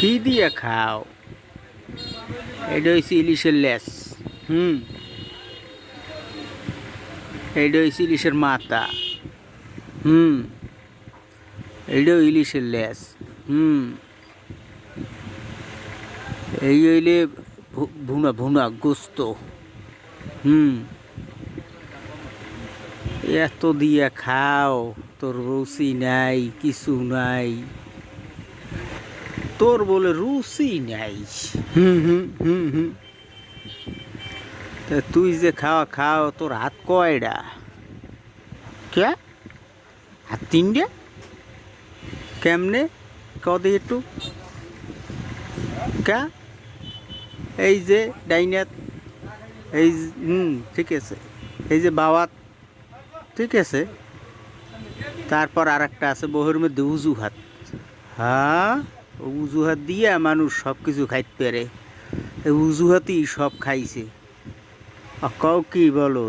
কি দিয়ে খাও? এটা হয়েছে ইলিশের লেস, হুম। এইটা হয়েছে ইলিশের মাথা, হুম। এইটাও ইলিশের লেস, হুম। এই হইলে ভুনা ভুনা, গোস্ত, হুম। এত দিয়া খাও তোর রুচি নাই কিছু নাই। তোর বলে রুচি নাই। হুম হুম হুম হুম। তা তুই যে খাওয়া খাও তোর হাত কয়ডা? কে? হাত তিনটে? কেমনে? কদে একটু। কা? এই যে ডাইনাত এই যে- হুম ঠিক আছে। এই যে বাবাত ঠিক আছে। তারপর আর একটা আছে বহুর মধ্যে উজু হাত হ্যাঁ উজুহাত দিয়ে মানুষ সব কিছু খাইতে পারে। উজুহাতই সব খাইছে। কাউ কি বলো